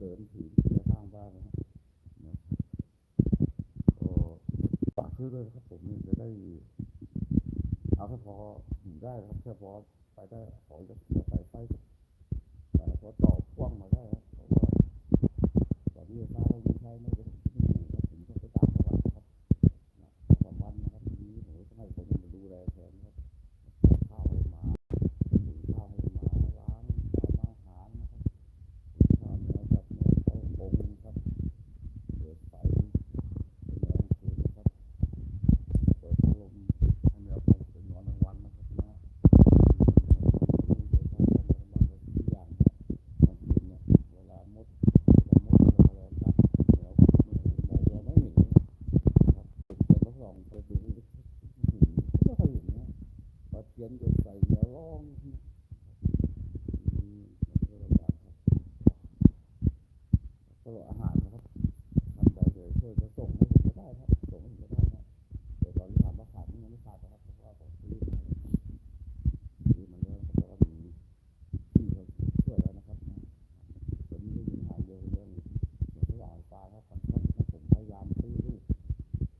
เดินถือในข้างบ้านนะครับนะก็ฝากซื้อด้วยครับผมจะได้เอาแค่พอได้ครับแค่พอไปได้ขอจะไปแต่พอต่อพ่วงมาได้ครับเพราะว่าตอนนี้ฟ้าเราวิ่งใช้ไม่ได้ไม่อยู่ครับผมต้องไปตามจังหวัดนะครับนะสองวันนะครับทีนี้ผมก็ให้คนมาดูแลแทนนะครับข้าวให้หมาหุงข้าวให้หมาล้างทำอาหารนะครับ ข้าวเหนียวกับเนื้อเข้าปงนะครับเปิดไฟเป็นแรงสูงนะครับเปิดพัดลมให้แมวปงเป็นนอนกลางวันนะครับนะมีเดี๋ยวใช้กันกลางวันก็ทุกอย่างนะกลางคืนเนี่ยเวลามดเวลามดเวลาอะไรกัดแมวมองเราไม่เห็นเลยนะครับเปิดพัดลมเปิดดูไม่ค่อยเห็นนะ พอเทียนจนใส่แมวร้องนะอืมมันก็ลำบากครับ ก็อาหารนะครับทำได้เลยช่วยจะส่งให้ผมก็ได้ครับส่งให้ผมก็ได้นะเดี๋ยวตอนนี้ถามว่าขาดมันยังไม่ขาดนะครับเพราะว่าผมซื้อมาซื้อมาแล้วนะครับแล้วก็มีที่เขาช่วยแล้วนะครับนะตอนนี้ก็มีปัญหาเยอะเรื่องเรื่องหลายฟ้าครับคอนแทคนะผมพยายามซื้อลูก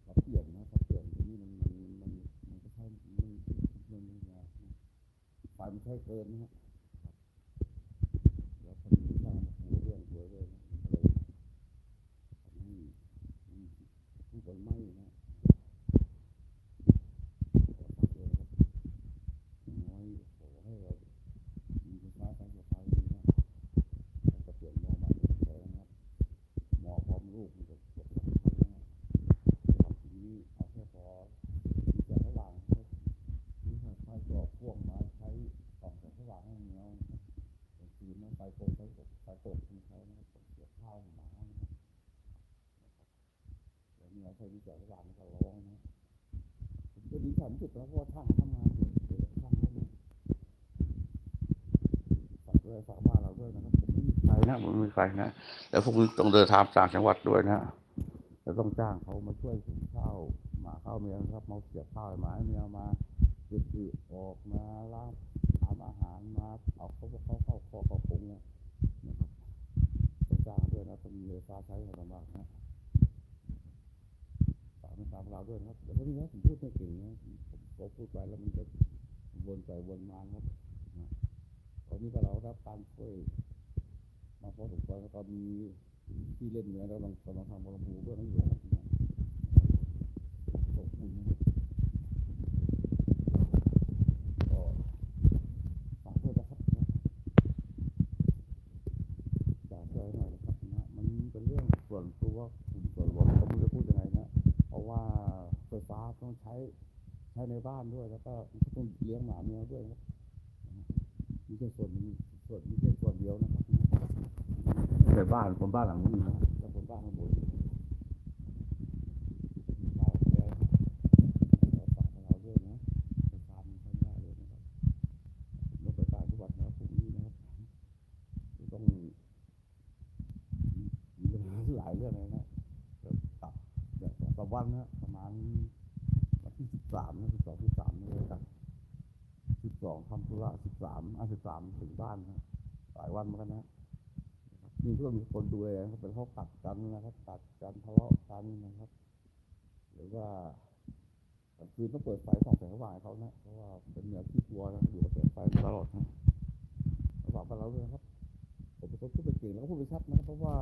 มาเปลี่ยนนะครับเปลี่ยนทีนี้มันมันมันมันก็ใช่มันมันมันมัน ไฟมันใช้เกินนะครับ แล้วคนนี้ช่างหัวเรื่องหัวเรื่องก็เลยทำให้ผู้คนไหม้นะก็ฝากเลยนะครับอย่างน้อยขอให้เรามีไฟฟ้าใช้ไฟฟ้าดีนะแล้วก็เปลี่ยนหม้อใหม่เป็นแสงนะครับหม้อพร้อมลูกมันจะจบแล้วนะครับทีนี้เอาแค่พอมีแสงสว่างนะครับนี่ถ้าใช้ตัวพ่วงมาใช้ส่องแสงสว่างให้เงี้ยวนะครับ บางทีมันไฟโกงไฟตกไฟตกที่เขานะครับผมเกี่ยวข้าวให้หมานะครับแล้วเนี่ ยใช้วิจารณ์วางก็ร้องนะผมก็ดีใจที่สุดแล้วเพราะว่าช่างทำงานอยู่เดี๋ยวช่างเขาเนี่ยฝากด้วยฝากบ้านเราด้วยนะครับผมไม่มีใครนะผมไม่มีใครนะแต่พวกมึงต้องเดินทางต่างจังหวัดด้วยนะจะต้องจ้างเขามาช่วยหุงข้าวหมาข้าวเมียนะครับมาเกี่ยวข้าวให้หมาให้เมียมาจุดๆออกมาล้าง ทำอาหารมาเอาเขาเขาเข้าคอเขาปรุงเนี่ยนะครับต้องจ้างด้วยนะต้องมีไฟฟ้าใช้ให้ลำบากนะฝากไม่ตามเรา ด้วยครับแต่พวกนี้นะผมพูดไม่เก่งนะผมพอพูดไปแล้วมันจะวนไปวนมานะครับตอนนี้ก็เรารับการช่วยมาพอสมควรแล้วก็มีที่เล่นเนี่ยเราลังกำลังทำบอลลูด้วยนั่นอยู่นะครับขอบคุณนะครับก็ฝากด้วนะครับนะฝากด้วยหน่อยนะครับมันเป็นเรื่องส่วนตัวส่วนรวมผมไม่รู้จะพูดยังไงนะเพราะว่า ฟฟ้าต้องใช้ใช้ในบ้านด้วย แล้วก็ต้องเลี้ยงหมาแมวด้วยนะครับนะนี่แค่ส่วนนี้ส่วนนี้แค่ส่วนเดียวนะครับในบ้านคนบ้านหลังนี้นะแล้วคนบ้านข้างบนมีข้าวแล้วนะครับฝากให้เราด้วยนะไฟฟ้ามันใช้ได้เลยนะครับรถไฟฟ้าทุกวันนะครับพรุ่งนี้นะครับต้องมีปัญหาหลายเรื่องเลยนะจะตัดแบบสองวันนะ วันที่สิบสามนะสิบสองสิบสามนี่เลยกันสิบสองทำธุระสิบสามอะสิบสามถึงบ้านนะหลายวันเหมือนกันนะมีเพื่อนมีคนดูแลนะครับเป็นเขาตัดกันนะครับตัดกันทะเลาะกันนะครับ หรือว่าคืนต้องเปิดไฟส่องแสงสว่างเขานะเพราะว่าเป็นแนวที่กลัวนะอยู่กับเปิดไฟตลอดนะฝากกับเราด้วยนะครับผมเป็นคนพูดเป็นเก่งแล้วก็พูดไปชัดนะครับเพราะว่า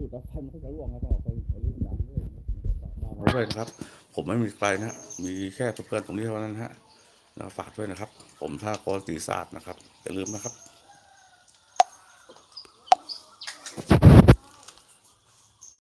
พูดแล้วท่านก็จะร่วงนะต้องออไปเรื่องดังด้วยเราด้วยนะครับ ผมไม่มีใครนะมีแค่เพื่อนตรงนี้เท่านั้นฮะฝากด้วยนะครับ ผมท่ากรตีศาสตร์นะครับอย่าลืมนะครับ